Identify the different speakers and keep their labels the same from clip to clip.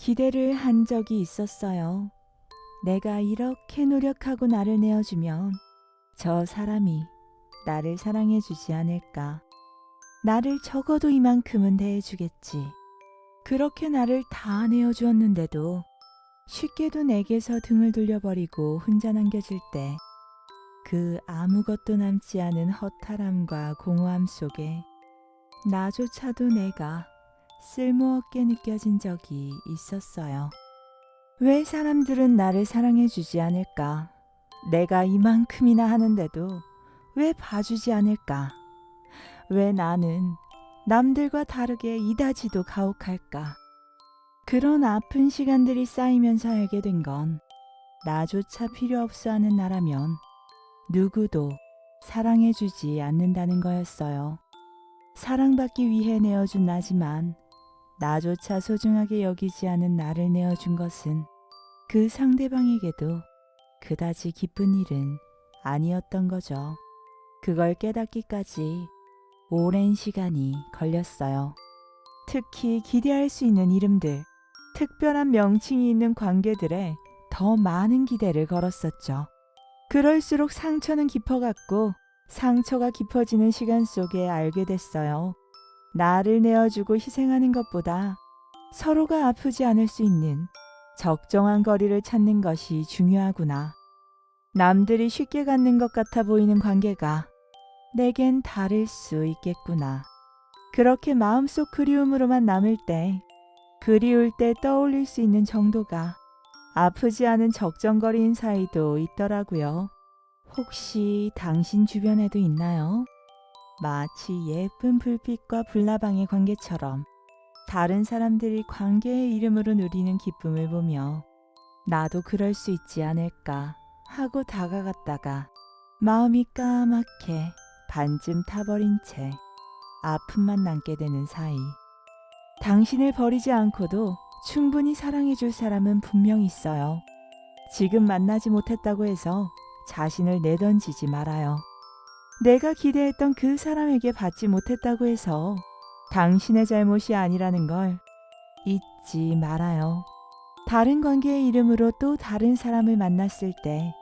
Speaker 1: 기대를 한 적이 있었어요. 내가 이렇게 노력하고 나를 내어주면 저 사람이 나를 사랑해주지 않을까. 나를 적어도 이만큼은 대해주겠지. 그렇게 나를 다 내어주었는데도 쉽게도 내게서 등을 돌려버리고 혼자 남겨질 때 그 아무것도 남지 않은 허탈함과 공허함 속에 나조차도 내가 쓸모없게 느껴진 적이 있었어요. 왜 사람들은 나를 사랑해 주지 않을까? 내가 이만큼이나 하는데도 왜 봐주지 않을까? 왜 나는 남들과 다르게 이다지도 가혹할까? 그런 아픈 시간들이 쌓이면서 알게 된 건 나조차 필요 없어 하는 나라면 누구도 사랑해주지 않는다는 거였어요. 사랑받기 위해 내어준 나지만 나조차 소중하게 여기지 않은 나를 내어준 것은 그 상대방에게도 그다지 기쁜 일은 아니었던 거죠. 그걸 깨닫기까지 오랜 시간이 걸렸어요. 특히 기대할 수 있는 이름들, 특별한 명칭이 있는 관계들에 더 많은 기대를 걸었었죠. 그럴수록 상처는 깊어갔고 상처가 깊어지는 시간 속에 알게 됐어요. 나를 내어주고 희생하는 것보다 서로가 아프지 않을 수 있는 적정한 거리를 찾는 것이 중요하구나. 남들이 쉽게 갖는 것 같아 보이는 관계가 내겐 다를 수 있겠구나. 그렇게 마음속 그리움으로만 남을 때, 그리울 때 떠올릴 수 있는 정도가 아프지 않은 적정거리인 사이도 있더라고요. 혹시 당신 주변에도 있나요? 마치 예쁜 불빛과 불나방의 관계처럼 다른 사람들이 관계의 이름으로 누리는 기쁨을 보며 나도 그럴 수 있지 않을까 하고 다가갔다가 마음이 까맣게 반쯤 타버린 채 아픔만 남게 되는 사이. 당신을 버리지 않고도 충분히 사랑해줄 사람은 분명 있어요. 지금 만나지 못했다고 해서 자신을 내던지지 말아요. 내가 기대했던 그 사람에게 받지 못했다고 해서 당신의 잘못이 아니라는 걸 잊지 말아요. 다른 관계의 이름으로 또 다른 사람을 만났을 때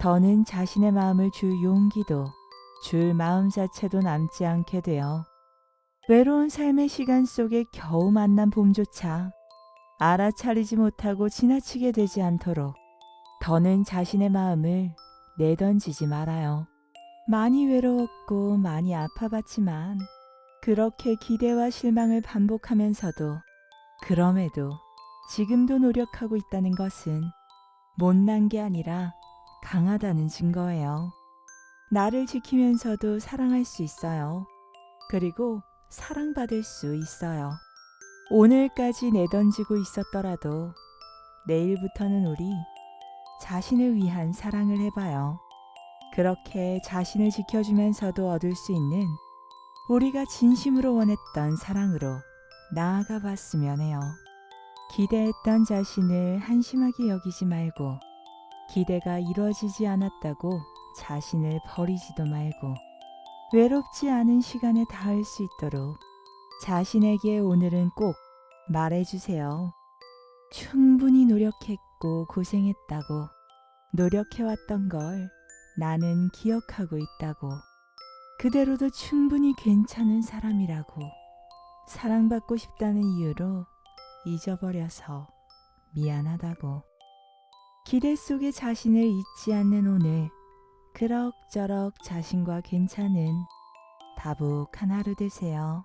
Speaker 1: 더는 자신의 마음을 줄 용기도 줄 마음 자체도 남지 않게 돼요. 외로운 삶의 시간 속에 겨우 만난 봄조차 알아차리지 못하고 지나치게 되지 않도록 더는 자신의 마음을 내던지지 말아요. 많이 외로웠고 많이 아파봤지만 그렇게 기대와 실망을 반복하면서도 그럼에도 지금도 노력하고 있다는 것은 못난 게 아니라 강하다는 증거예요. 나를 지키면서도 사랑할 수 있어요. 그리고 사랑받을 수 있어요. 오늘까지 내던지고 있었더라도 내일부터는 우리 자신을 위한 사랑을 해봐요. 그렇게 자신을 지켜주면서도 얻을 수 있는 우리가 진심으로 원했던 사랑으로 나아가 봤으면 해요. 기대했던 자신을 한심하게 여기지 말고 기대가 이루어지지 않았다고 자신을 버리지도 말고 외롭지 않은 시간에 닿을 수 있도록 자신에게 오늘은 꼭 말해주세요. 충분히 노력했고 고생했다고 노력해왔던 걸 나는 기억하고 있다고. 그대로도 충분히 괜찮은 사람이라고. 사랑받고 싶다는 이유로 잊어버려서 미안하다고. 기대 속에 자신을 잊지 않는 오늘 그럭저럭 자신과 괜찮은 다복한 하루 되세요.